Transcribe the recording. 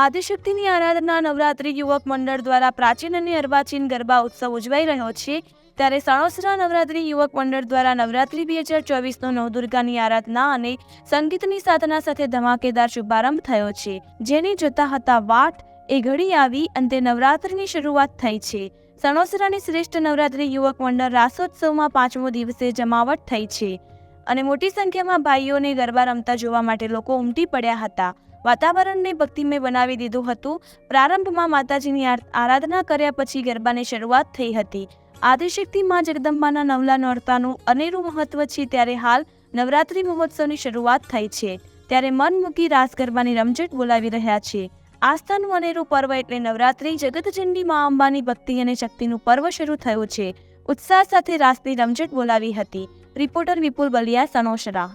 આદિશક્તિની આરાધના નવરાત્રી યુવક મંડળ દ્વારા પ્રાચીન અને અર્વાચીન ગરબા ઉત્સવ ઉજવાઈ રહ્યો છે. ત્યારે સણોસરા નવરાત્રી યુવક મંડળ દ્વારા નવરાત્રી બે હજાર ચોવીસનો નવદુર્ગાની આરાધના અને સંગીતની સાધના સાથે ધમાકેદાર શુભારંભ થયો છે. જેની જોતા હતા વાટ, એ ઘડી આવી અંતે નવરાત્રિની શરૂઆત થઈ છે. સણોસરાની શ્રેષ્ઠ નવરાત્રી યુવક મંડળ રાસોત્સવમાં પાંચમો દિવસે જમાવટ થઈ છે. અને મોટી સંખ્યામાં ભાઈઓને ગરબા રમતા જોવા માટે લોકો ઉમટી પડ્યા હતા. વાતાવરણને ભક્તિમય બનાવી દીધું હતું. પ્રારંભમાં માતાજીની આરાધના કર્યા પછી ગરબાની શરૂઆત થઈ હતી. આદિશક્તિ માં જગદંબાના નવલા નોરતાનું અનેરું મહત્વ છે ત્યારે હાલ નવરાત્રી મહોત્સવની શરૂઆત થઈ છે. ત્યારે મન મૂકી રાસ ગરબાની રમઝટ બોલાવી રહ્યા છે. આસ્થાનું અનેરું પર્વ એટલે નવરાત્રી, જગતચંડી, મા અંબાની ભક્તિ અને શક્તિનું પર્વ શરૂ થયું છે. ઉત્સાહ સાથે રાસની રમઝટ બોલાવી હતી. રિપોર્ટર વિપુલ બલિયા સનોશરા